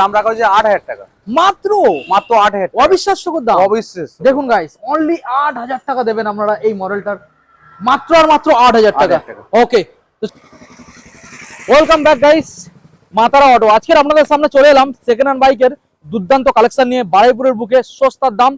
দাম রাখা হয়েছে আট হাজার টাকা। মাত্র? মাত্র আট হাজার। অবিশ্বাস্যকর দাম। অবিশ্বাস্য। দেখুন গাইস অনলি আট হাজার টাকা দেবেন আপনারা এই মডেলটার মাত্র আর মাত্র আট হাজার টাকা। Okay welcome back guys Matara auto আজকের আপনাদের সামনে চলে এলাম সেকেন্ড হ্যান্ড বাইকের দুর্দান্ত কালেকশন নিয়ে বারুইপুরের বুকে সস্তার দাম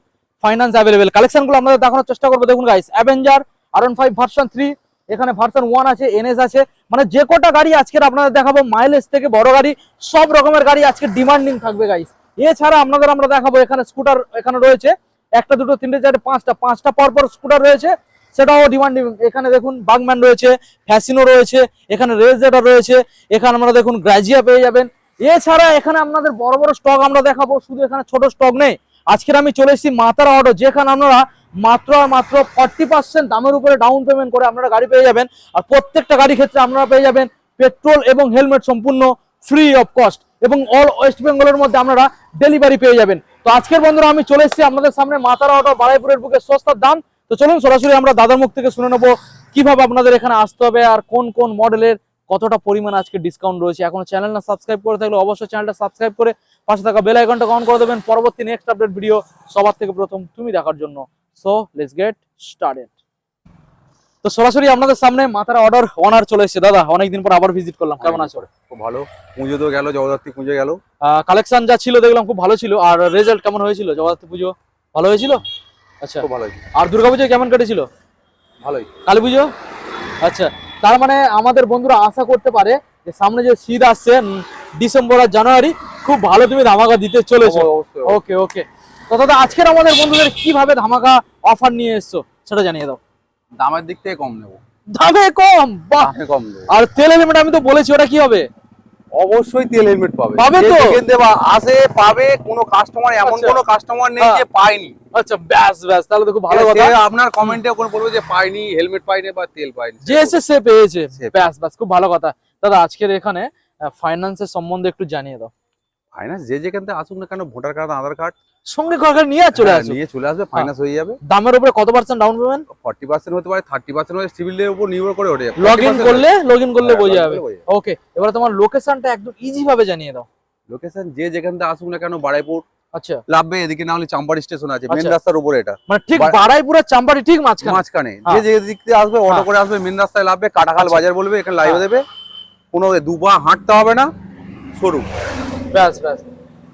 ফাইন্যান্স অ্যাভেলেবেল কালেকশনগুলো আপনাদের দেখানোর চেষ্টা করব। দেখুন গাইস অ্যাভেঞ্জার আর ফাইভ ভার্সন থ্রি এখানে ভার্সন ওয়ান আছে এনএস আছে। মানে যে কটা গাড়ি আজকের আপনাদের দেখাবো মাইলেজ থেকে বড় গাড়ি, সব রকমের গাড়ি আজকে ডিমান্ডিং থাকবে গাইস এছাড়া আপনাদের আমরা দেখাবো এখানে স্কুটার এখানে রয়েছে। একটা, দুটো, তিনটে, চারটে, পাঁচটা পাঁচটা পর পর স্কুটার রয়েছে। সেটাও ডিমান্ডিং এখানে দেখুন বাগম্যান রয়েছে ফ্যাসিনো রয়েছে, এখানে রেজেটার রয়েছে, এখানে আমরা দেখুন গ্রাজিয়া পেয়ে যাবেন। এছাড়া এখানে আপনাদের বড় বড় স্টক আমরা দেখাবো, শুধু এখানে ছোট স্টক নেই। আজকের আমি চলে এসেছি মাতারা অটো যেখানে আপনারা মাত্র আর মাত্র ফর্টি পার্সেন্ট দামের উপরে ডাউন পেমেন্ট করে আপনারা গাড়ি পেয়ে যাবেন। আর প্রত্যেকটা গাড়ি ক্ষেত্রে আপনারা পেয়ে যাবেন পেট্রোল এবং হেলমেট সম্পূর্ণ ফ্রি অফ কস্ট এবং অল ওয়েস্ট বেঙ্গলের মধ্যে আপনারা ডেলিভারি পেয়ে যাবেন। তো আজকের বন্ধুরা, আমি চলে এসেছি আপনাদের সামনে মাতারা অটো বারাইপুরের বুকে সস্তার দাম। তো চলুন সরাসরি আমরা দাদার মুখ থেকে শুনে নেব, কীভাবে আপনাদের এখানে আসতে হবে আর কোন কোন মডেলের কতটা পরিমাণ আজকে ডিসকাউন্ট রয়েছে? এখন চ্যানেল না সাবস্ক্রাইব করে থাকলে অবশ্যই চ্যানেলটা সাবস্ক্রাইব করে পাশে থাকা বেল আইকনটা অন করে দেবেন। পরবর্তী নেক্সট আপডেট ভিডিও সবার থেকে প্রথম তুমি দেখার জন্য। সো লেটস গেট স্টার্টেড তো সরাসরি আপনাদের সামনে মাথার অর্ডার অনার চলে এসেছে। দাদা অনেকদিন পর আবার ভিজিট করলাম। কেমন আছো? খুব ভালো। পুজো তো গেল জগদ্ধাত্রী পুজো গেল। কালেকশন যা ছিল দেখলাম খুব ভালো ছিল। আর রেজাল্ট কেমন হয়েছিল? জগদ্ধাত্রী পুজো ভালো হয়েছিল? আচ্ছা। খুব ভালো আর দুর্গাপুজো কেমন কেটেছিল? ভালোই। কালী পুজো আচ্ছা। তার মানে আমাদের বন্ধুরা আশা করতে পারে যে সামনে যে শীত আসছে ডিসেম্বর আর জানুয়ারি খুব ভালো তুমি ধামাকা দিতে চলেছো। ওকে ওকে। তো দাদা আজকের আমাদের বন্ধুদের কীভাবে ধামাকা অফার নিয়ে এসছো সেটা জানিয়ে দাও। দামের দিক থেকে কম নেব। দামে কম? বাহ! কম আর তেলের লিমিট আমি তো বলেছি ওটা কি হবে? অবশ্যই তেল হেলমেট পাবে। পাবে তো? দেবা আসে পাবে কোনো কাস্টমার এমন কোন কোনো কাস্টমার নেই হ্যাঁ। যে পায়নি। আচ্ছা ব্যাস ব্যাস তাহলে তো খুব ভালো কথা। আপনার কমেন্টে কোনো বলবে যে পায়নি হেলমেট পায়নি বা তেল পায়নি। যে এসে সে পেয়েছে। ব্যাস ব্যাস খুব ভালো কথা। দাদা আজকের এখানে ফাইন্যান্সের সম্বন্ধে একটু জানিয়ে দাও। ফাইন্যান্স যে যেখান থেকে আসুক না কেন ভোটার কার্ড আধার কার্ড সঙ্গে করে নিয়ে চলে হ্যাঁ, আসো নিয়ে চলে আসবে ফাইন্যান্স হয়ে। যাবে। দামের উপরে কত percent down payment forty percent হতে পারে থার্টি পার্সেন্ট হলে সিভিলের উপর নির্ভর করে ওঠে। লগ ইন করলে লগ ইন করলে হ্যাঁ, বোঝা যাবে। করলে বোঝা যাবে। ওকে এবার তোমার লোকেশনটা একদম ইজি ভাবে জানিয়ে দাও। লোকেশন যে যেখান থেকে আসুক না কেন বারাইপুর। আচ্ছা। লাভবে এদিকে না হলে চাম্পাড়ি স্টেশন আছে মেন আচ্ছা। রাস্তার উপরে এটা। মানে ঠিক বা- বারাইপুরের চাম্পাটি ঠিক মাঝখানে? মাঝখানে। যে হ্যাঁ। যে দিক থেকে আসবে অটো। করে আসবে মেন রাস্তায় লাভবে কাটাখাল আচ্ছা। বাজার বলবে এখানে লাইভে। দেবে। কোনো দুবা হাঁটতে হবে না সরু। ব্যাস ব্যাস।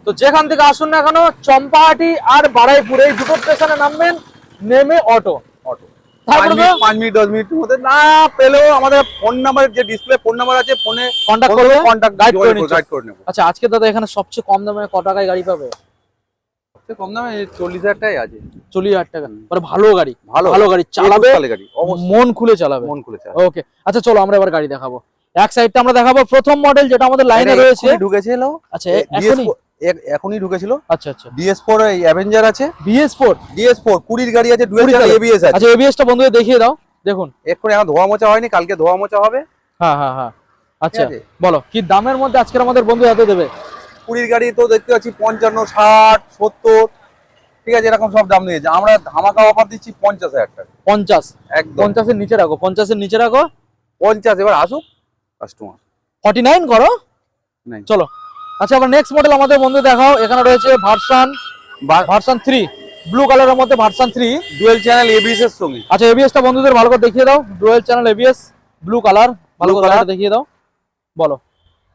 তো যেখান থেকে আসুন না কেন চম্পাহাটি আর বারাইপুর এই দুটো স্টেশনে নামবেন নেমে অটো অটো পাঁচ মিনিট দশ মিনিটের মধ্যে না পেলেও আমাদের ফোন নাম্বার যে ডিসপ্লে ফোন নাম্বার আছে ফোনে কন্ট্যাক্ট করবে? কন্ট্যাক্ট guide করে গাইড করে নেব। আচ্ছা আজকে দাদা এখানে সবচেয়ে কম দামে টাকায় গাড়ি পাবে? কম দামে চল্লিশ হাজার টাকাই আছে। চল্লিশ হাজার টাকা। মানে ভালো গাড়ি। ভালো ভালো গাড়ি। চালাবে মন খুলে চালাবে। মন খুলে চালাবে। ওকে। আচ্ছা চলো আমরা এবার গাড়ি দেখাবো। এক সাইডটা আমরা দেখাবো। প্রথম মডেল যেটা আমাদের লাইনে রয়েছে। ঢুকেছিল আচ্ছা এখনই DS4 এ- এখনই ঢুকেছিল। আচ্ছা আচ্ছা। ডিএস ফোর অ্যাভেঞ্জার আছে। বিএস ফোর ডিএস ফোর কুড়ির গাড়ি আছে ডুয়েল 20 চ্যানেল এবিএস আছে। আচ্ছা এবিএসটা বন্ধুদের দেখিয়ে দাও দেখুন। এক্ষুনি এখন ধোয়া মোছা হয়নি কালকে ধোয়া মোছা হবে। হ্যাঁ হ্যাঁ হ্যাঁ। আচ্ছা বলো কি দামের মধ্যে আজকের আমাদের বন্ধু এত দেবে? কুড়ির গাড়ি তো দেখতে পাচ্ছি পঞ্চান্ন ষাট সত্তর। ঠিক আছে এরকম সব দাম নিয়েছে। আমরা ধামাকা অফার দিচ্ছি পঞ্চাশ হাজার টাকা। পঞ্চাশ। একদম। পঞ্চাশের নিচে রাখো পঞ্চাশের নিচে রাখো। পঞ্চাশ এবার আসুক কাস্টমার ফর্টি নাইন করো। চলো। আচ্ছা আবার নেক্সট মডেল আমাদের বন্ধু দেখাও। এখানে রয়েছে ভার্সান ভার্সান থ্রি ব্লু কালারের মধ্যে version three dual channel ABS এর সঙ্গে। আচ্ছা এবিএসটা বন্ধুদের ভালো করে দেখিয়ে দাও। Dual channel ABS blue colour ভালো করে দেখিয়ে দাও। বলো।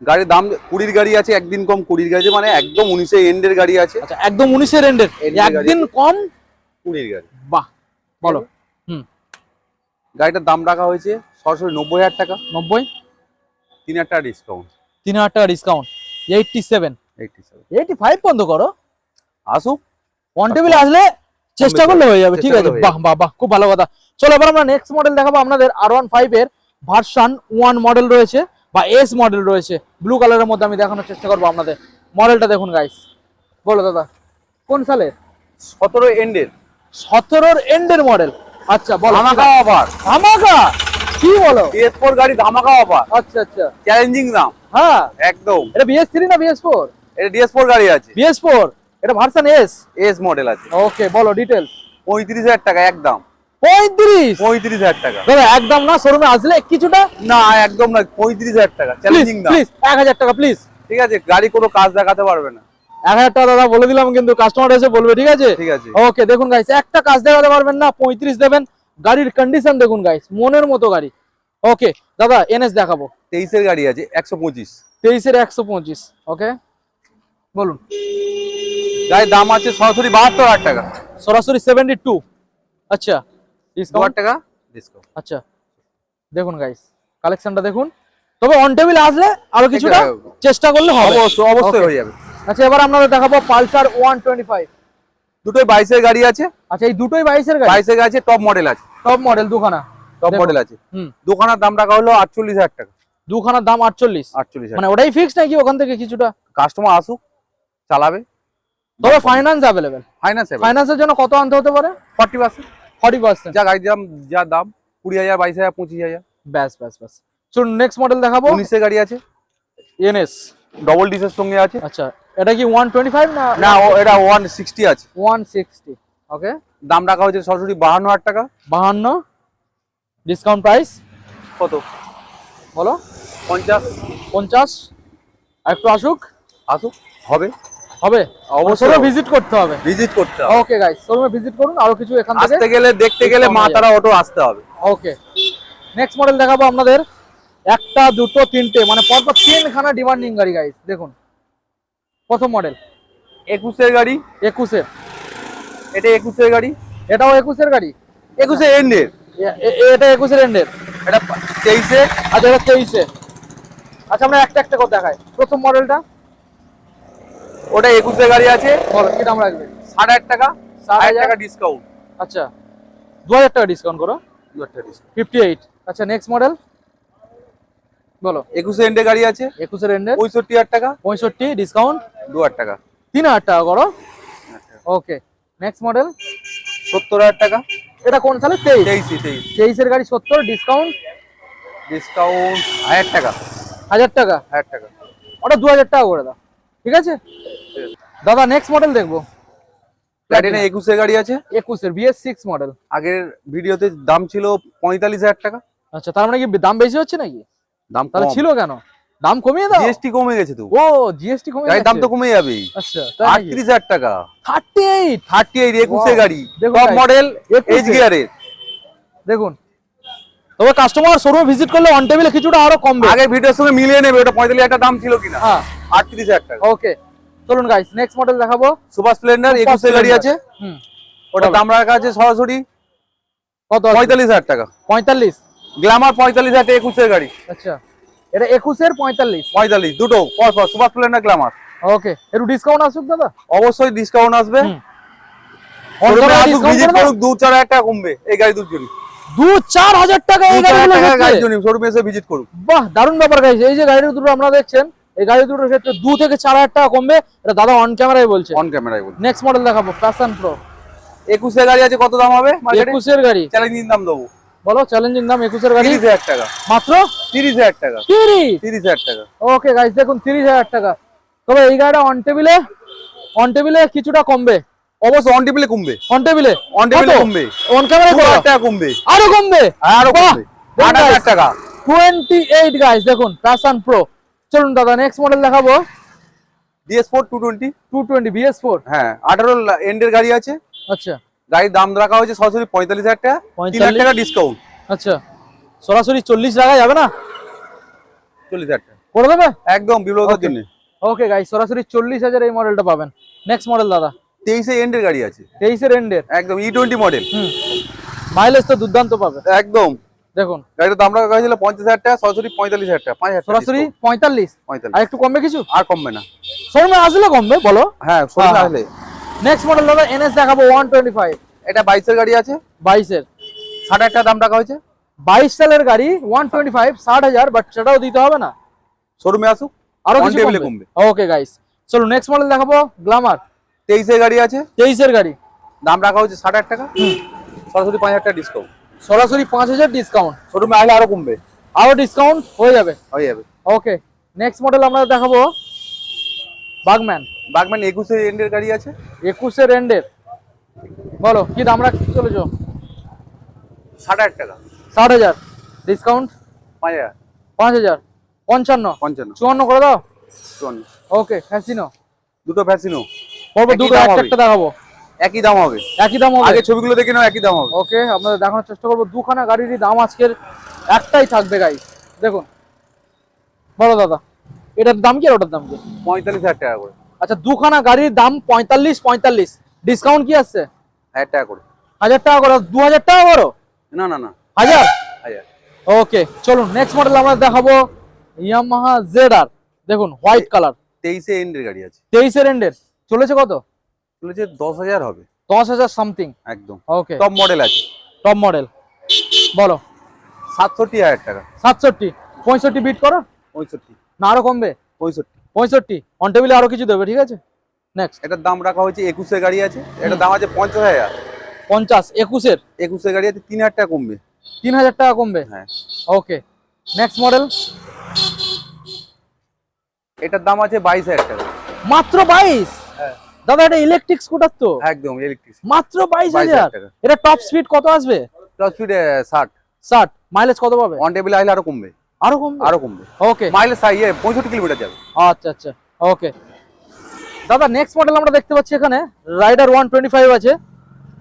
গাড়ির দাম কুড়ির গাড়ি আছে একদিন কম কুড়ির গাড়ি মানে একদম উনিশে এন্ডের গাড়ি আছে। আচ্ছা একদম উনিশের এন্ডের একদিন কম কুড়ির গাড়ি। বাহ বলো। হুম। গাড়িটার দাম রাখা হয়েছে সরাসরি নব্বই হাজার টাকা। নব্বই? তিন হাজার টাকা ডিসকাউন্ট তিন হাজার টাকা discount eighty seven eighty five বন্ধ করো। আসুক। টেবিল আসলে চেষ্টা করলে হয়ে যাবে ঠিক আছে? বাহ বাহ বাহ খুব ভালো কথা। চলো এবার আমরা নেক্সট মডেল দেখাবো আপনাদের আর ওয়ান ফাইভ এর ভার্সান ওয়ান মডেল রয়েছে বা এস মডেল রয়েছে। ব্লু কালারের মধ্যে আমি দেখানোর চেষ্টা করব আপনাদের। মডেলটা দেখুন গাইস বলো দাদা কোন সালে? সতেরো এন্ডের সতেরোর এন্ডের মডেল আচ্ছা বলো। ধামাকা অফার ধামাকা? কি বলো? ফোর গাড়ি ধামাকা অফার আচ্ছা আচ্ছা। চ্যালেঞ্জিং দাম। হ্যাঁ। একদম। এটা বিএস থ্রি না বিএস ফোর এটা ডিএস ফোর গাড়ি আছে। বিএস ফোর এটা ভার্সান এস এস মডেল আছে। ওকে বলো পঁয়ত্রিশ হাজার টাকা একদম। পঁয়ত্রিশ? পঁয়ত্রিশ হাজার টাকা। দাদা একদম না শোরুমে আসলে কিছুটা? না একদম না পঁয়ত্রিশ হাজার টাকা। চ্যালেঞ্জিং দাম। প্লিজ এক হাজার টাকা প্লিজ ঠিক আছে গাড়ি কোনো কাজ দেখাতে পারবে না। এক হাজার টাকা দাদা বলে দিলাম কিন্তু কাস্টমার এসে বলবে ঠিক আছে? ঠিক আছে। ওকে দেখুন গাইস একটা কাজ দেখাতে পারবেন না পঁয়ত্রিশ দেবেন। গাড়ির কন্ডিশন দেখুন গাইস মনের মতো গাড়ি। ওকে দাদা এনএস দেখাবো। তেইশের গাড়ি আছে একশো পঁচিশ। তেইশের একশো পঁচিশ ওকে বলুন। গাড়ির দাম আছে সরাসরি বাহাত্তর হাজার টাকা। সরাসরি সেভেন্টি টু আচ্ছা ডিসকাউন্ট টাকা? ডিসকাউন্ট আচ্ছা দেখুন গাইস কালেকশনটা দেখুন। তবে অন টেবিল আসলে আরও কিছুটা চেষ্টা করলে হবে। অবশ্যই অবশ্যই হয়ে যাবে। আচ্ছা এবার আপনাদের দেখাবো পালসার ওয়ান টোয়েন্টি ফাইভ। দুটোই বাইশের গাড়ি আছে। আচ্ছা এই দুটোই বাইশের গাড়ি? বাইশের গাড়ি আছে টপ মডেল আছে। টপ মডেল দুখানা। টপ মডেল আছে। হুম। দোকানের দাম রাখা হলো আটচল্লিশ হাজার টাকা। দুখানার দাম আটচল্লিশ। আটচল্লিশ মানে ওটাই ফিক্স নাকি ওখান থেকে কিছুটা? কাস্টমার আসুক চালাবে। তবে ফাইন্যান্স অ্যাভেলেবেল ফাইন্যান্স ফাইন্যান্সের জন্য কত আনতে হতে পারে? ফর্টি পার্সেন্ট ফর্টি পার্সেন্ট যা গাড়ির দাম যা দাম কুড়ি হাজার বাইশ হাজার পঁচিশ হাজার। ব্যাস ব্যাস ব্যাস। চলুন নেক্সট মডেল দেখাবো। উনিশের গাড়ি আছে। এনএস ডবল ডিসের সঙ্গে আছে। আচ্ছা এটা কি ওয়ান টোয়েন্টি ফাইভ না না এটা ওয়ান সিক্সটি আছে। ওয়ান সিক্সটি ওকে দাম রাখা হয়েছে সরাসরি বাহান্ন হাজার টাকা। বাহান্ন? ডিসকাউন্ট প্রাইস কত? বলো। পঞ্চাশ। পঞ্চাশ। আর একটু আসুক। আসুক। হবে। হবে? অবশ্যই ভিজিট করতে হবে। ভিজিট করতে হবে। ওকে গাইস শোরুমে ভিজিট করুন। আরও কিছু এখান থেকে আসতে গেলে দেখতে গেলে মা তারা অটো আসতে হবে। ওকে নেক্সট মডেল দেখাবো আপনাদের। একটা দুটো তিনটে মানে পরপর তিনখানা ডিমান্ডিং গাড়ি গাইস দেখুন। প্রথম মডেল একুশের গাড়ি। একুশের। এটা একুশের গাড়ি? এটাও একুশের গাড়ি? একুশে এন্ডের এটা একুশের এন্ডের এটা তেইশে। আচ্ছা এটা তেইশে। আচ্ছা আমরা একটা একটা করে দেখাই। প্রথম মডেলটা? ওটা একুশের গাড়ি আছে। কি দাম রাখবে? ষাট হাজার টাকা। হাজার হাজার? টাকা ডিসকাউন্ট আচ্ছা। দু হাজার টাকা ডিসকাউন্ট করো। ফিফটি এইট আচ্ছা নেক্সট মডেল বলো। একুশে এন্ডের গাড়ি আছে। একুশের এন্ডের পঁয়ষট্টি হাজার টাকা। পঁয়ষট্টি ডিসকাউন্ট দু হাজার টাকা। তিন হাজার টাকা করো। ওকে নেক্সট মডেল সত্তর হাজার টাকা। এটা কোন সালে? তেইশ। তেইশে তেইশ। তেইশের গাড়ি সত্তর ডিসকাউন্ট ডিসকাউন্ট হাজার টাকা। হাজার টাকা? হাজার টাকা। ওটা দু হাজার টাকা করে দাও। ঠিক আছে? দাদা নেক্সট মডেল দেখব। প্ল্যাটিনা একুশে গাড়ি আছে। একুশের বিএস সিক্স মডেল আগের ভিডিওতে দাম ছিল পঁয়তাল্লিশ হাজার টাকা। আচ্ছা তার মানে কি দাম বেশি হচ্ছে নাকি? দাম তাহলে ছিল কেন? দাম কমিয়ে দাও? জিএসটি কমে গেছে তো। ও জিএসটি কমে গাড়ির দাম তো কমে যাবে। আচ্ছা আটত্রিশ হাজার টাকা। Thirty eight? থার্টি এইট একুশে গাড়ি। টপ মডেল 21 এইচ গিয়ারের দেখুন। তবে কাস্টমার শোরুমে ভিজিট করলে অন টেবিলে কিছুটা আরও কমবে। আগের ভিডিওর সঙ্গে মিলিয়ে নেবে ওটা পঁয়তাল্লিশ হাজার দাম ছিল কিনা। হ্যাঁ। আটত্রিশ হাজার টাকা। ওকে চলুন গাইস নেক্সট মডেল দেখাবো। সুপার স্প্লেন্ডার Super একুশে গাড়ি আছে। হুম। ওটা। দাম রাখা আছে সরাসরি। কত পঁয়তাল্লিশ হাজার টাকা। পঁয়তাল্লিশ। গ্ল্যামার পঁয়তাল্লিশ হাজার একুশের গাড়ি। আচ্ছা। এটা একুশের পঁয়তাল্লিশ। পঁয়তাল্লিশ দুটো। পর সুপার গ্ল্যামার ওকে একটু ডিসকাউন্ট আসুক দাদা? অবশ্যই ডিসকাউন্ট আসবে। দু চার হাজার টাকা কমবে এই গাড়ি জন্য দু চার হাজার টাকা এই শোরুমে এসে ভিজিট বাহ দারুণ ব্যাপার এই যে গাড়ি দুটো আপনারা দেখছেন এই গাড়ি দুটোর ক্ষেত্রে দু থেকে চার হাজার টাকা কমবে এটা দাদা অন ক্যামেরায় বলছে। অন ক্যামেরায় বলি নেক্সট মডেল দেখাবো প্যাশন প্রো একুশে গাড়ি আছে কত দাম হবে? একুশের গাড়ি। চ্যালেঞ্জিং দাম দেবো। বলো চ্যালেঞ্জিং দাম একুশের গাড়ি? তিরিশ হাজার টাকা। মাত্র? তিরিশ হাজার টাকা। তিরিশ? তিরিশ হাজার টাকা। ওকে গাইস দেখুন তিরিশ হাজার টাকা। তবে এই গাড়িটা অন টেবিলে অন টেবিলে কিছুটা কমবে। অবশ্যই অন টেবিলে কমবে। অন টেবিলে অন টেবিলে কমবে। অন ক্যামেরা টাকা কমবে। আরও কমবে? আরও কমবে। আট হাজার টাকা। টোয়েন্টি এইট গাইস দেখুন প্যাশন প্রো চলুন দাদা নেক্সট মডেল দেখাবো। DS four two twenty two twenty BS four হ্যাঁ আঠারো এন্ডের গাড়ি আছে। আচ্ছা। গাড়ির দাম রাখা হয়েছে সরাসরি পঁয়তাল্লিশ হাজার টাকা। তিন হাজার টাকা ডিসকাউন্ট আচ্ছা। সরাসরি চল্লিশ টাকা যাবে না? চল্লিশ হাজার টাকা। করে দেবে? একদম বিপ্লবতার Okay. জন্য। ওকে গাইস সরাসরি চল্লিশ হাজার এই মডেলটা পাবেন। নেক্সট মডেল দাদা। তেইশে এন্ডের গাড়ি আছে। তেইশের এন্ডের একদম ই টোয়েন্টি মডেল মাইলেজ তো দুর্দান্ত পাবে। একদম। দেখুন। গাড়ির দাম রাখা হয়েছিল পঞ্চাশ হাজার টাকা সরাসরি পঁয়তাল্লিশ হাজার টাকা পাঁচ হাজার সরাসরি পঁয়তাল্লিশ। পঁয়তাল্লিশ। আর একটু কমবে কিছু? আর কমবে না। শোরুমে আসলে কমবে বলো। হ্যাঁ শোরুমে হ্যাঁ। আসলে। নেক্সট মডেল দাদা এনএস দেখাবো ওয়ান টোয়েন্টি ফাইভ এটা বাইশের গাড়ি আছে? বাইশের। ষাট টাকা দাম রাখা হয়েছে? বাইশ সালের গাড়ি ওয়ান টোয়েন্টি ফাইভ ষাট হাজার বাট সেটাও দিতে হবে না? শোরুমে আসুক আরও কিছু কমবে। কমবে। ওকে গাইস চলো নেক্সট মডেল দেখাবো গ্লামার তেইশের গাড়ি আছে? তেইশের গাড়ি। দাম রাখা হচ্ছে ষাট হাজার টাকা। সরাসরি পাঁচ হাজার টাকা ডিসকাউন্ট সরাসরি পাঁচ হাজার ডিসকাউন্ট শোরুমে আসলে আরও কমবে। আরও ডিসকাউন্ট হয়ে যাবে। হয়ে যাবে। ওকে নেক্সট মডেল আমরা দেখাবো বাগম্যান বাগম্যান একুশে এন্ডের গাড়ি আছে? একুশের এন্ডের। বলো কি দাম রাখতে চলেছো? ষাট হাজার টাকা। ষাট হাজার। ডিসকাউন্ট পাঁচ হাজার। পাঁচ হাজার। পঞ্চান্ন। পঞ্চান্ন। চুয়ান্ন করে দাও? চুয়ান্ন। ওকে ফ্যাসিনো দুটো ফ্যাসিনো পরপর দুটো একটা একটা দেখাবো। একই দাম হবে। একই দাম হবে। আগে ছবিগুলো দেখে নাও একই দাম হবে। ওকে আপনাদের দেখানোর চেষ্টা করব। দুখানা গাড়িরই দাম আজকের একটাই থাকবে গাই দেখুন। বলো দাদা। এটার দাম কি আর ওটার দাম কি? পঁয়তাল্লিশ হাজার টাকা করে। আচ্ছা দুখানা গাড়ির দাম পঁয়তাল্লিশ পঁয়তাল্লিশ। ডিসকাউন্ট কি আসছে হাজার টাকা করে। হাজার টাকা করে দু হাজার টাকা করো? না না না। হাজার? হাজার। ওকে চলুন নেক্সট মডেল আমরা দেখাবো ইয়ামাহা জেড আর দেখুন হোয়াইট কালার তেইশে এন্ডের গাড়ি আছে। তেইশের এন্ডের চলেছে কত? চলেছে দশ হাজার হবে। দশ হাজার সামথিং একদম। ওকে টপ মডেল আছে। টপ মডেল বলো। সাতষট্টি হাজার টাকা। সাতষট্টি। পঁয়ষট্টি বিট করো। পঁয়ষট্টি। না আরও কমবে? পঁয়ষট্টি। পঁয়ষট্টি অন টেবিলে আরও কিছু দেবে ঠিক আছে? নেক্সট এটার দাম রাখা হয়েছে একুশে গাড়ি আছে এটার দাম আছে পঞ্চাশ হাজার। পঞ্চাশ একুশের? একুশে গাড়ি আছে তিন হাজার টাকা কমবে। তিন হাজার টাকা কমবে? হ্যাঁ। ওকে নেক্সট মডেল এটার দাম আছে বাইশ হাজার টাকা। মাত্র বাইশ? হ্যাঁ। দাদা এটা ইলেকট্রিক স্কুটার তো? একদম ইলেকট্রিক মাত্র বাইশ হাজার এটা টপ স্পিড কত আসবে? টপ স্পিড ষাট। ষাট। মাইলেজ কত পাবে? অন টেবিল আসলে আরও কমবে। আরও কমবে? আরও কমবে। ওকে মাইলেজ ইয়ে পঁয়ষট্টি কিলোমিটার যাবে। আচ্ছা আচ্ছা। ওকে দাদা নেক্সট মডেল আমরা দেখতে পাচ্ছি এখানে। রাইডার ওয়ান টোয়েন্টি ফাইভ আছে।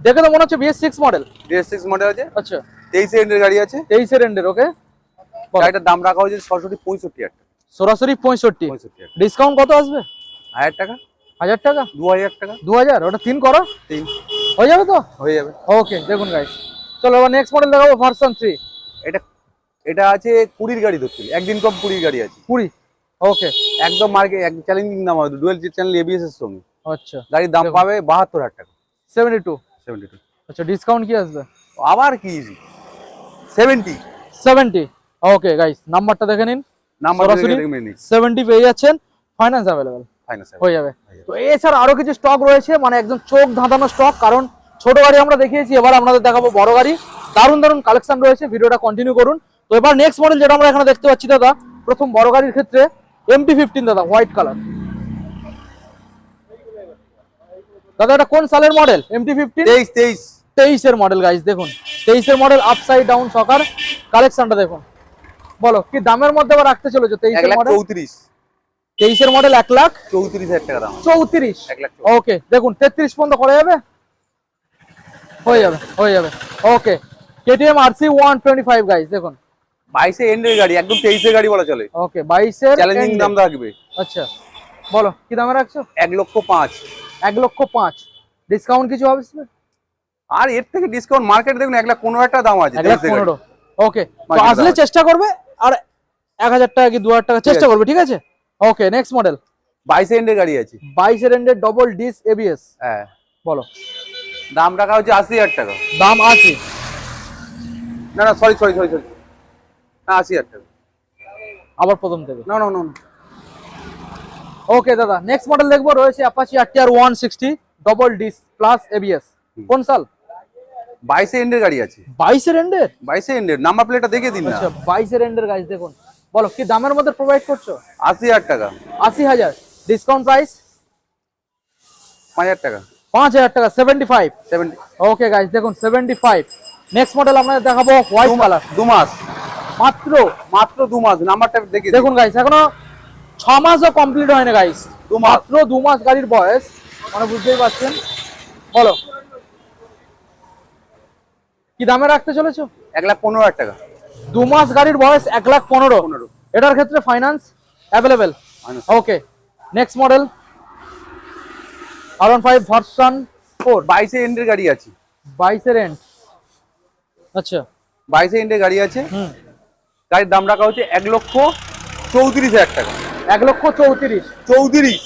দেখে তো মনে হচ্ছে BS six model DS six model আছে। আচ্ছা। তেইশে এন্ডের গাড়ি আছে। তেইশের এন্ডের ওকে। গাড়িটার দাম রাখা হয়েছে সরাসরি পঁয়ষট্টি হাজার সরাসরি পঁয়ষট্টি। ডিসকাউন্ট কত আসবে? হাজার টাকা। হাজার টাকা? দু হাজার টাকা। দু হাজার? ওটা তিন করো? তিন। হয়ে যাবে তো? হয়ে যাবে। ওকে দেখুন গাইস চলো এবার নেক্সট মডেল দেখাবো ভার্সন থ্রি এটা এটা আছে কুড়ির গাড়ি ধরছিল একদিন কম কুড়ির গাড়ি আছে। কুড়ি? ওকে। একদম মার্কেট চ্যালেঞ্জিং দাম হবে। ডুয়েল চ্যানেল এবিএস এর সঙ্গে। আচ্ছা। গাড়ির দাম পাবে বাহাত্তর হাজার টাকা। সেভেন্টি টু সেভেন্টি টু আচ্ছা ডিসকাউন্ট কি আসবে? আবার কি সেভেন্টি সেভেন্টি ওকে গাইস নাম্বারটা দেখে নিন। নাম্বার সেভেন্টি পেয়ে যাচ্ছেন। ফাইন্যান্স অ্যাভেলেবেল হয়ে হয়ে যাবে। তো এছাড়া আরও কিছু স্টক রয়েছে মানে একদম চোখ ধাঁধানো স্টক কারণ ছোট গাড়ি আমরা দেখিয়েছি এবার আপনাদের দেখাবো বড় গাড়ি। দারুণ দারুণ কালেকশন রয়েছে ভিডিওটা কন্টিনিউ করুন। তো এবার নেক্সট মডেল যেটা আমরা এখানে দেখতে পাচ্ছি দাদা প্রথম বড় গাড়ির ক্ষেত্রে এমটি ফিফটিন দাদা হোয়াইট কালার দাদা এটা কোন সালের মডেল এমটি ফিফটিন তেইশ তেইশ। তেইশের মডেল গাইস দেখুন। তেইশের মডেল আপসাইড ডাউন সকার কালেকশনটা দেখুন। বলো কি দামের মধ্যে আবার রাখতে চলেছো তেইশের লাখ মডেল চৌত্রিশ। তেইশের মডেল এক লাখ? চৌত্রিশ হাজার টাকা দাম। চৌত্রিশ? ওকে দেখুন তেত্রিশ পর্যন্ত করা যাবে? হয়ে যাবে হয়ে যাবে। Okay KTM RC one twenty five guys দেখুন। বাইশে এন্ডের গাড়ি একদম তেইশের গাড়ি বলা চলে। ওকে বাইশের চ্যালেঞ্জিং দাম। থাকবে আচ্ছা বলো কি দামে রাখছো? এক লক্ষ পাঁচ। এক লক্ষ পাঁচ। ডিসকাউন্ট কিছু হবে আর এর থেকে ডিসকাউন্ট মার্কেট দেখুন এক লাখ পনেরো টাকা দাম আছে এক লাখ 23 পনেরো। ওকে তো আসলে চেষ্টা করবে আর এক হাজার টাকা কি দু হাজার টাকা চেষ্টা করবে ঠিক আছে? ওকে নেক্সট মডেল বাইশে এন্ডের গাড়ি আছে। বাইশের এন্ডের ডবল ডিস এবিএস হ্যাঁ। বলো। দাম রাখা হচ্ছে আশি হাজার টাকা। দাম আশি। না না সরি সরি সরি সরি আশি হাজার টাকা। আবার প্রথম থেকে? না না না। ওকে দাদা নেক্সট মডেল দেখব রয়েছে Apache RTR one sixty double disc plus ABS কোন সাল? বাইশে এন্ডের গাড়ি আছে। বাইশের এন্ডের বাইশে এন্ডের নাম্বার প্লেটটা দেখে দিন আচ্ছা বাইশের এন্ডের গাইস দেখুন। বলো কি দামের মধ্যে প্রোভাইড করছ? আশি হাজার টাকা। আশি হাজার। ডিসকাউন্ট প্রাইস পাঁচ হাজার টাকা। পাঁচ হাজার টাকা seventy five seventy okay guys দেখুন সেভেন্টি ফাইভ নেক্সট মডেল আপনাদের দেখাবো হোয়াইট কালার দু মাস। মাত্র মাত্র দু মাস নাম্বারটা দেখি দেখুন গাইস এখনও ছ মাসও কমপ্লিট হয়নি গাইস দু মাত্র দু মাস গাড়ির বয়স। মানে বুঝতেই পারছেন। বলো। কি দামে রাখতে চলেছো? এক লাখ পনেরো হাজার টাকা। দু মাস গাড়ির বয়স এক লাখ পনেরো। পনেরো। এটার ক্ষেত্রে finance available. Okay next model R one five version four বাইশে এন্ডের গাড়ি আছে। বাইশের এন্ড আচ্ছা। বাইশে এন্ডের গাড়ি আছে। হুম। গাড়ির দাম রাখা হচ্ছে এক লক্ষ চৌত্রিশ হাজার টাকা। এক লক্ষ চৌত্রিশ। চৌত্রিশ।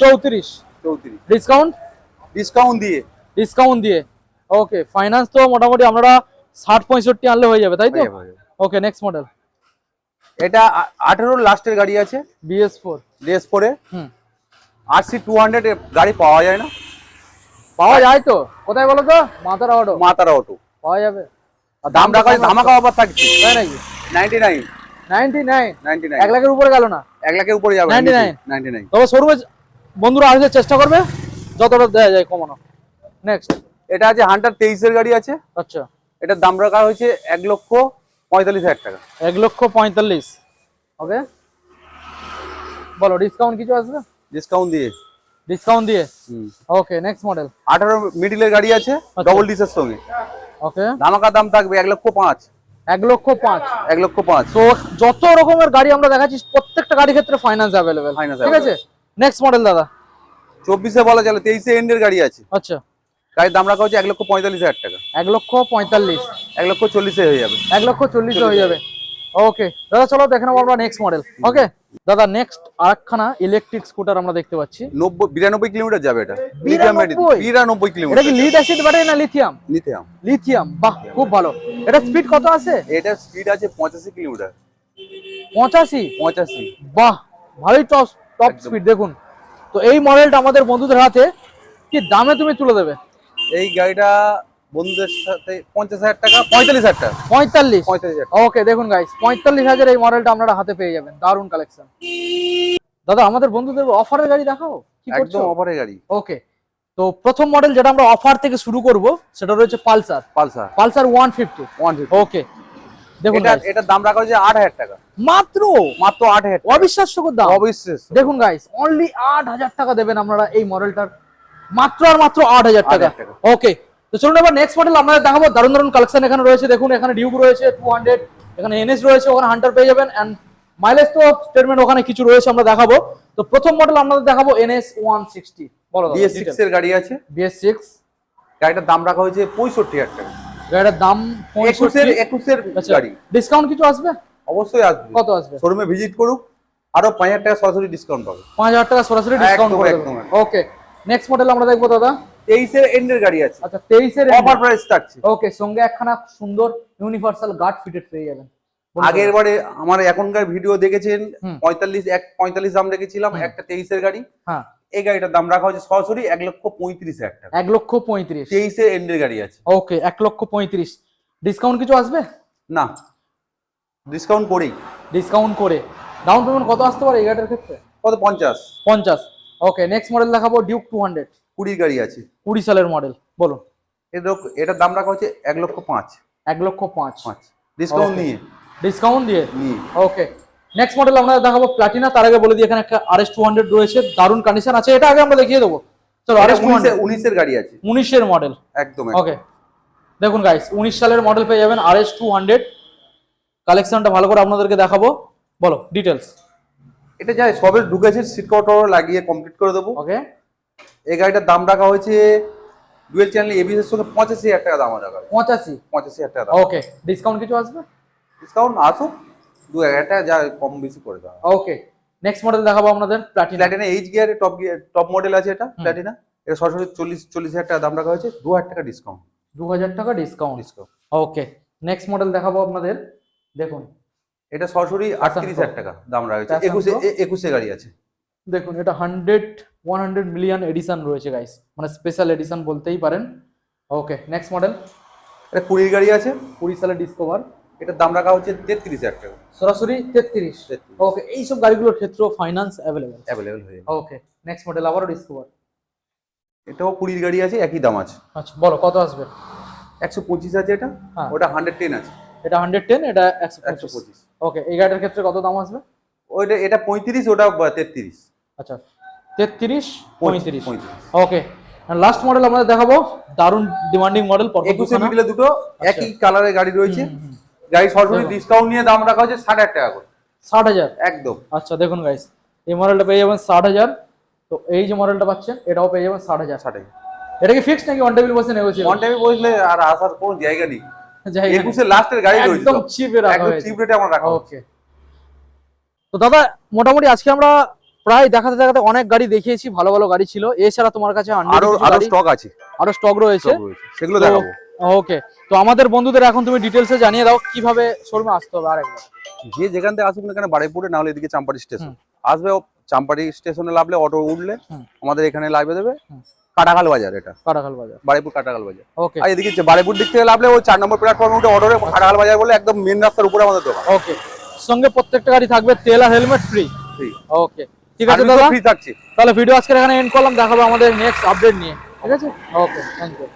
চৌত্রিশ। চৌত্রিশ। ডিসকাউন্ট ডিসকাউন্ট দিয়ে। ডিসকাউন্ট দিয়ে। ওকে ফাইন্যান্স তো মোটামুটি আমরা ষাট পঁয়ষট্টি আনলে হয়ে যাবে তাই তো। ওকে নেক্সট মডেল এটা আঠেরো লাস্টের গাড়ি আছে। বিএস ফোর ড্রেস ফোরে হুম। আরসি টু হান্ড্রেড গাড়ি পাওয়া যায় না। পাওয়া যায় তো? কোথায় বলো তো? মাতারা অটো মাতারা অটো পাওয়া যাবে। আর দাম রাখা ধামাকা অফার থাকছে। তাই নাকি? Ninety nine. Ninety nine. Ninety এক লাখের উপরে গেল না। এক লাখের উপরে যাবে 99 নাইনটি নাইন। তবে শোরুমে বন্ধুরা আসলে চেষ্টা করবে যতটা দেওয়া যায় কমানো। নেক্সট এটা আছে হান্টার তেইশের গাড়ি আছে। আচ্ছা। এটার দাম রাখা হয়েছে এক লক্ষ পঁয়তাল্লিশ হাজার টাকা। এক লক্ষ পঁয়তাল্লিশ। ওকে। বলো ডিসকাউন্ট কিছু আসবে? ডিসকাউন্ট দিয়ে। ডিসকাউন্ট দিয়ে? ওকে নেক্সট মডেল আঠারো মিডিলের গাড়ি আছে আচ্ছা। ডবল ডিসের সঙ্গে। ওকে। ধামাকা দাম থাকবে এক লক্ষ পাঁচ। এক লক্ষ পাঁচ। এক লক্ষ পাঁচ। তো যত রকমের গাড়ি আমরা দেখাচ্ছি প্রত্যেকটা গাড়ির ক্ষেত্রে ফাইন্যান্স অ্যাভেলেবেল ফাইন্যান্স ঠিক আছে? নেক্সট মডেল দাদা। চব্বিশে বলা চলে তেইশে এন্ডের গাড়ি আছে। আচ্ছা। গাড়ির দাম রাখা হচ্ছে এক লক্ষ পঁয়তাল্লিশ হাজার টাকা। এক লক্ষ পঁয়তাল্লিশ। এক লক্ষ চল্লিশে হয়ে যাবে। এক লক্ষ চল্লিশে হয়ে যাবে। ওকে দাদা চলো দেখে নেব আমরা নেক্সট মডেল ওকে দাদা নেক্সট আরেকখানা ইলেকট্রিক স্কুটার আমরা দেখতে পাচ্ছি। নব্বই বিরানব্বই কিলোমিটার যাবে এটা। লিথিয়াম ব্যাটারি বিরানব্বই? বিরানব্বই এটা কিলোমিটার কি লিড অ্যাসিড ব্যাটারি না লিথিয়াম লিথিয়াম লিথিয়াম বাহ খুব ভালো। এটা স্পিড কত আছে? এটা স্পিড আছে পঁচাশি কিলোমিটার। পঁচাশি? পঁচাশি। বাহ ভালোই টপ টপ স্পিড দেখুন। তো এই মডেলটা আমাদের বন্ধুদের হাতে। কি দামে তুমি তুলে দেবে? এই গাড়িটা বন্ধুদের সাথে পঞ্চাশ হাজার টাকা পঁয়তাল্লিশ হাজার টাকা। পঁয়তাল্লিশ? পঁয়তাল্লিশ ওকে দেখুন গাইস পঁয়তাল্লিশ হাজার এই মডেলটা আপনারা হাতে পেয়ে যাবেন। দারুণ কালেকশন দাদা আমাদের বন্ধুদের অফারের গাড়ি দেখাও। একদম অফারের গাড়ি। ওকে তো প্রথম মডেল যেটা আমরা অফার থেকে শুরু করব সেটা রয়েছে Pulsar. Pulsar. Pulsar one fifty one okay দেখুন এটা এটার দাম রাখা হচ্ছে আট হাজার টাকা। মাত্র? মাত্র আট হাজার টাকা। অবিশ্বাস্যকর দাম। অবিশ্বাস্য। দেখুন গাইস অনলি আট হাজার টাকা দেবেন আপনারা এই মডেলটার মাত্র আর মাত্র আট হাজার টাকা। ওকে তো চলুন এবার নেক্সট মডেল আপনাদের দেখাবো। দারুণ দারুণ কালেকশন এখানে রয়েছে। দেখুন এখানে ডিউক রয়েছে টু হান্ড্রেড এখানে এনএস রয়েছে ওখানে হান্টার পেয়ে যাবেন। অ্যান্ড মাইলেজ তো স্টেটমেন্ট ওখানে কিছু রয়েছে আমরা দেখাবো। তো প্রথম মডেল আপনাদের দেখাবো এনএস ওয়ান সিক্সটি বলো বিএস সিক্স এর গাড়ি আছে। বিএস সিক্স গাড়িটার দাম রাখা হয়েছে পঁয়ষট্টি হাজার টাকা। গাড়িটার দাম একুশের একুশের গাড়ি। ডিসকাউন্ট কিছু আসবে? অবশ্যই আসবে। কত আসবে? শোরুমে ভিজিট করুক। আরও পাঁচ হাজার টাকা সরাসরি ডিসকাউন্ট পাবে। পাঁচ হাজার টাকা সরাসরি ডিসকাউন্ট করে ওকে নেক্সট মডেল আমরা দেখব দাদা। তেইশের এন্ডের গাড়ি আছে। আচ্ছা তেইশের অফার প্রাইস থাকছে। ওকে সঙ্গে একখানা সুন্দর ইউনিভার্সাল গার্ড ফিটেড পেয়ে যাবেন। আগের বারে আমার এখনকার ভিডিও দেখেছেন হুম। পঁয়তাল্লিশ এক পঁয়তাল্লিশ দাম রেখেছিলাম। একটা তেইশের গাড়ি। হ্যাঁ। এই গাড়িটার দাম রাখা হয়েছে সরাসরি এক লক্ষ পঁয়ত্রিশ হাজার টাকা। এক লক্ষ পঁয়ত্রিশ। তেইশের এন্ডের গাড়ি আছে। ওকে এক লক্ষ পঁয়ত্রিশ। ডিসকাউন্ট কিছু আসবে? না। ডিসকাউন্ট করেই। ডিসকাউন্ট করে। ডাউন পেমেন্ট কত আসতে পারে এই গাড়ির ক্ষেত্রে? কত? পঞ্চাশ। পঞ্চাশ। ওকে নেক্সট মডেল দেখাবো ডিউক টু হান্ড্রেড কুড়ির গাড়ি আছে। কুড়ি সালের মডেল বলো এটার দাম রাখা হচ্ছে এক লক্ষ পাঁচ। এক লক্ষ পাঁচ। পাঁচ। ডিসকাউন্ট নিয়ে। ডিসকাউন্ট দিয়ে? নিয়ে। ওকে নেক্সট মডেল আমরা দেখাবো প্লাটিনা তার আগে বলে দিই এখানে একটা আর এস টু হান্ড্রেড রয়েছে দারুণ কন্ডিশন আছে। এটা আগে আমরা দেখিয়ে দেবো। চলো আর এস টু উনিশের হান্ড্রেড উনিশের গাড়ি আছে। উনিশের মডেল একদম ওকে দেখুন গাইস উনিশ সালের মডেল পেয়ে যাবেন আর এস টু হান্ড্রেড কালেকশনটা ভালো করে আপনাদেরকে দেখাবো। বলো ডিটেলস এটা যাই সবে ঢুকেছে সিট কভার লাগিয়ে কমপ্লিট করে দেবো। ওকে এই গাড়িটার দাম রাখা হয়েছে ডুয়েল চ্যানেল এবিএস এর সঙ্গে পঁচাশি হাজার টাকা দাম রাখা। পঁচাশি? পঁচাশি হাজার টাকা ওকে ডিসকাউন্ট কিছু আসবে? ডিসকাউন্ট আসুক দু হাজার টাকা যা কম বেশি করে দেওয়া ওকে নেক্সট মডেল দেখাবো আপনাদের প্লাটিনা প্ল্যাটিনা এইচ গিয়ারে টপ গিয়ার টপ মডেল আছে এটা প্ল্যাটিনা এটা সরাসরি চল্লিশ চল্লিশ হাজার টাকা দাম রাখা হয়েছে দু হাজার টাকা ডিসকাউন্ট দু হাজার টাকা discount discount okay next model দেখাবো আপনাদের দেখুন। এটা সরাসরি আটত্রিশ হাজার টাকা দাম রাখা হয়েছে একুশে এ- একুশে গাড়ি আছে। দেখুন এটা hundred one hundred million edition রয়েছে গাইস মানে স্পেশাল এডিশন বলতেই পারেন। ওকে নেক্সট মডেল এটা কুড়ির গাড়ি আছে। কুড়ি সালের ডিসকভার এটার দাম রাখা হচ্ছে তেত্রিশ হাজার টাকা। সরাসরি তেত্রিশ। 33 ওকে এইসব গাড়িগুলোর ক্ষেত্রেও ফাইন্যান্স অ্যাভেলেবেল অ্যাভেলেবেল হয়ে ওকে নেক্সট মডেল আবারও ডিসকভার এটাও কুড়ির গাড়ি আছে একই দাম আছে। আচ্ছা বলো কত আসবে? একশো পঁচিশ আছে এটা। হ্যাঁ। ওটা হান্ড্রেড টেন আছে। এটা হান্ড্রেড টেন এটা একশো পঁচিশ। ওকে এই গাড়িটার ক্ষেত্রে কত দাম আসবে? ওইটা এটা পঁয়ত্রিশ ওটা তেত্রিশ। আচ্ছা তেত্রিশ পঁয়ত্রিশ। ওকে লাস্ট মডেল আমাদের দেখাবো দারুণ ডিমান্ডিং মডেল একুশে মিডলে দুটো একই কালারের গাড়ি রয়েছে। গাড়ি সরাসরি ডিসকাউন্ট নিয়ে দাম রাখা হচ্ছে ষাট হাজার টাকা করে। ষাট হাজার? একদম। আচ্ছা দেখুন গাইস এই মডেলটা পেয়ে যাবেন ষাট হাজার। তো এই যে মডেলটা পাচ্ছেন এটাও পেয়ে যাবেন ষাট হাজার। ষাট হাজার। এটা কি ফিক্সড নাকি অন টেবিল বসে নেগোসিয়েট ওয়ান টাইমে বসলে আর আসার কোনো জায়গা নেই। একুশে লাস্টের গাড়ি রয়েছে একদম চিপে রাখা একদম চিপ রেটে আমরা রাখা। ওকে তো দাদা মোটামুটি আজকে আমরা প্রায় দেখাতে দেখাতে অনেক গাড়ি দেখিয়েছি ভালো ভালো গাড়ি ছিল। এছাড়া তোমার কাছে আরও আরও স্টক আছে। আরও স্টক রয়েছে। সেগুলো দেখাবো। ওকে। তো আমাদের বন্ধুদের এখন তুমি ডিটেলসে জানিয়ে দাও কীভাবে শোরুমে আসতে হবে আরেকবার। যে যেখান থেকে আসুক না কেন বাড়িপুরে না হলে এদিকে চাম্পাটি স্টেশন আসবে চাম্পাটি স্টেশনে নামলে অটো উঠলে আমাদের এখানে লাগবে দেবে। কাটাখাল বাজার এটা। কাটাখাল বাজার। বাড়িপুর কাটাখাল বাজার। ওকে। আর এদিকে বাড়িপুর দিক থেকে নামলে ওই চার নম্বর প্ল্যাটফর্মে উঠে অটোরে কাটাখাল বাজার বলে একদম মেন রাস্তার উপরে আমাদের দোকান। ওকে। সঙ্গে প্রত্যেকটা গাড়ি থাকবে তেল আর হেলমেট ফ্রি Free। ওকে। ঠিক আছে দাদা? ফ্রি থাকছি। তাহলে ভিডিও আজকে এখানে এন্ড করলাম দেখাবো আমাদের নেক্সট আপডেট নিয়ে। ঠিক আছে? Okay thank you